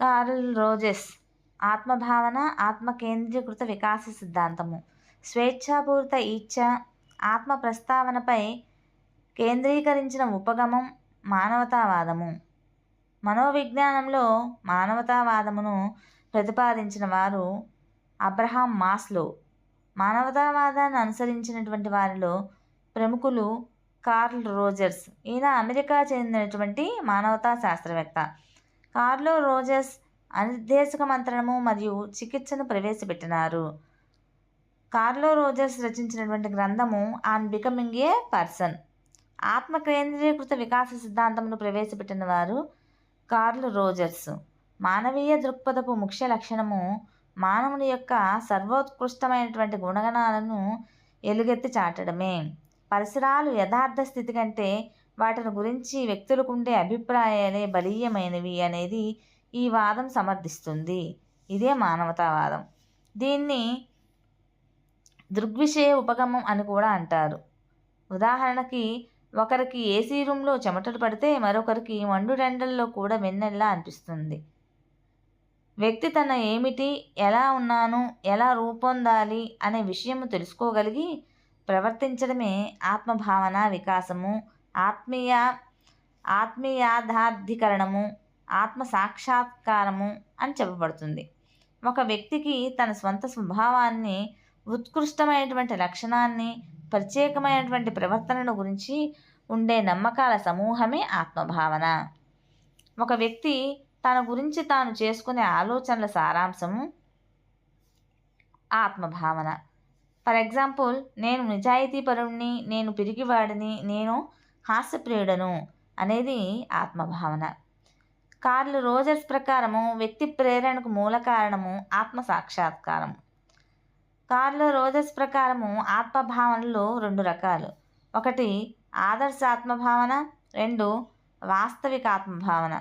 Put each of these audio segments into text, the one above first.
Curl roses ఆత్మభావన ఆత్మకేంద్రీకృత వికాస సిద్ధాంతము. స్వేచ్ఛాపూరిత ఈచ్ఛ ఆత్మ ప్రస్తావనపై కేంద్రీకరించిన ఉపగమం మానవతావాదము. మనోవిజ్ఞానంలో మానవతావాదమును ప్రతిపాదించిన వారు అబ్రహాం మాస్లో. మానవతావాదాన్ని అనుసరించినటువంటి వారిలో ప్రముఖులు కార్ల్ రోజర్స్. ఈయన అమెరికా చెందినటువంటి మానవతా శాస్త్రవేత్త. కార్లో రోజర్స్ అనిర్దేశక మంత్రణము మరియు చికిత్సను ప్రవేశపెట్టినారు. కార్లో రోజర్స్ రచించినటువంటి గ్రంథము ఆన్ బికమింగ్ ఏ పర్సన్. ఆత్మ కేంద్రీకృత వికాస సిద్ధాంతమును ప్రవేశపెట్టిన వారు కార్ల్ రోజర్స్ మానవీయ దృక్పథపు ముఖ్య లక్షణము మానవుని యొక్క సర్వోత్కృష్టమైనటువంటి గుణగణాలను ఎలుగెత్తి చాటడమే. పరిసరాలు యథార్థ స్థితి కంటే వాటిని గురించి వ్యక్తులకు ఉండే అభిప్రాయాలే బలీయమైనవి అనేది ఈ వాదం సమర్థిస్తుంది. ఇదే మానవతావాదం దీన్ని దృగ్విషయ ఉపగమం అని కూడా అంటారు. ఉదాహరణకి ఒకరికి ఏసీ రూమ్లో చెమటలు పడితే మరొకరికి మండుటెండల్లో కూడా వెన్నెల్లా అనిపిస్తుంది. వ్యక్తి తన ఏమిటి ఎలా ఉన్నాను ఎలా రూపొందాలి అనే విషయము తెలుసుకోగలిగి ప్రవర్తించడమే ఆత్మభావన వికాసము ఆత్మీయ ఆత్మీయాధార్థీకరణము ఆత్మ సాక్షాత్కారము అని చెప్పబడుతుంది. ఒక వ్యక్తికి తన స్వంత స్వభావాన్ని ఉత్కృష్టమైనటువంటి లక్షణాన్ని ప్రత్యేకమైనటువంటి ప్రవర్తనను గురించి ఉండే నమ్మకాల సమూహమే ఆత్మభావన. ఒక వ్యక్తి తన గురించి తాను చేసుకునే ఆలోచనల సారాంశము ఆత్మభావన. ఫర్ ఎగ్జాంపుల్ నేను నిజాయితీపరుణ్ణి నేను పిరిగివాడిని నేను హాస్యప్రియుడను అనేది ఆత్మభావన. కార్ల్ రోజర్స్ ప్రకారము వ్యక్తి ప్రేరణకు మూల కారణము ఆత్మ సాక్షాత్కారం కార్లు రోజర్స్ ప్రకారము ఆత్మభావనలు రెండు రకాలు. ఒకటి ఆదర్శ ఆత్మభావన రెండు వాస్తవిక ఆత్మభావన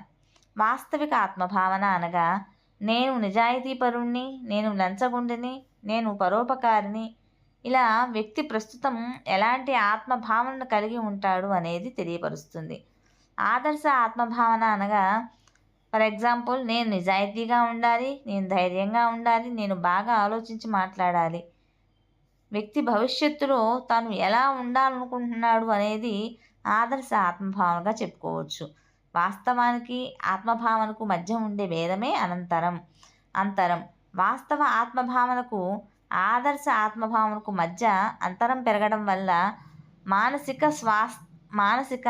వాస్తవిక ఆత్మభావన అనగా నేను నిజాయితీపరుణ్ణి నేను లంచగుండిని నేను పరోపకారిని ఇలా వ్యక్తి ప్రస్తుతం ఎలాంటి ఆత్మభావనను కలిగి ఉంటాడు అనేది తెలియపరుస్తుంది. ఆదర్శ ఆత్మభావన అనగా ఫర్ ఎగ్జాంపుల్ నేను నిజాయితీగా ఉండాలి నేను ధైర్యంగా ఉండాలి నేను బాగా ఆలోచించి మాట్లాడాలి. వ్యక్తి భవిష్యత్తులో తాను ఎలా ఉండాలనుకుంటున్నాడు అనేది ఆదర్శ ఆత్మభావనగా చెప్పుకోవచ్చు. వాస్తవానికి ఆత్మభావనకు మధ్య ఉండే భేదమే అనంతరం అంతరం. వాస్తవ ఆత్మభావనకు ఆదర్శ ఆత్మభావనకు మధ్య అంతరం పెరగడం వల్ల మానసిక స్వాస్ మానసిక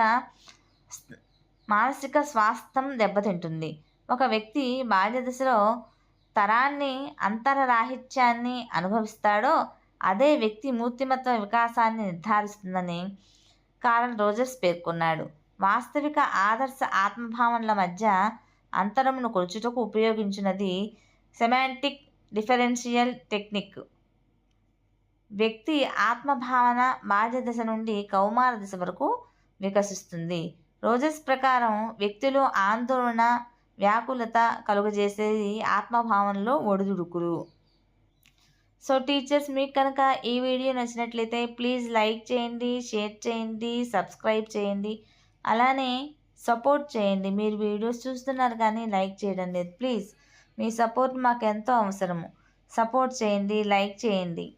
మానసిక స్వాస్థ్యం దెబ్బతింటుంది. ఒక వ్యక్తి బాల్య దశలో తరాన్ని అంతరరాహిత్యాన్ని అనుభవిస్తాడో అదే వ్యక్తి మూర్తిమత్వ వికాసాన్ని నిర్ధారిస్తుందని కారల్ రోజర్స్ పేర్కొన్నాడు. వాస్తవిక ఆదర్శ ఆత్మభావనల మధ్య అంతరమును కొలుచుటకు ఉపయోగించినది సెమాంటిక్ డిఫరెన్షియల్ టెక్నిక్. వ్యక్తి ఆత్మభావన బాల్య దశ నుండి కౌమార దశ వరకు వికసిస్తుంది. రోజెస్ ప్రకారం వ్యక్తిలో ఆందోళన వ్యాకులత కలుగజేసేది ఆత్మభావనలో ఒడిదుడుకులు. సో టీచర్స్ మీకు కనుక ఈ వీడియో నచ్చినట్లయితే ప్లీజ్ లైక్ చేయండి షేర్ చేయండి సబ్స్క్రైబ్ చేయండి. అలానే సపోర్ట్ చేయండి. మీరు వీడియోస్ చూస్తున్నారు కానీ లైక్ చేయడం లేదు. ప్లీజ్ మీ సపోర్ట్ మాకు ఎంతో అవసరము. సపోర్ట్ చేయండి లైక్ చేయండి.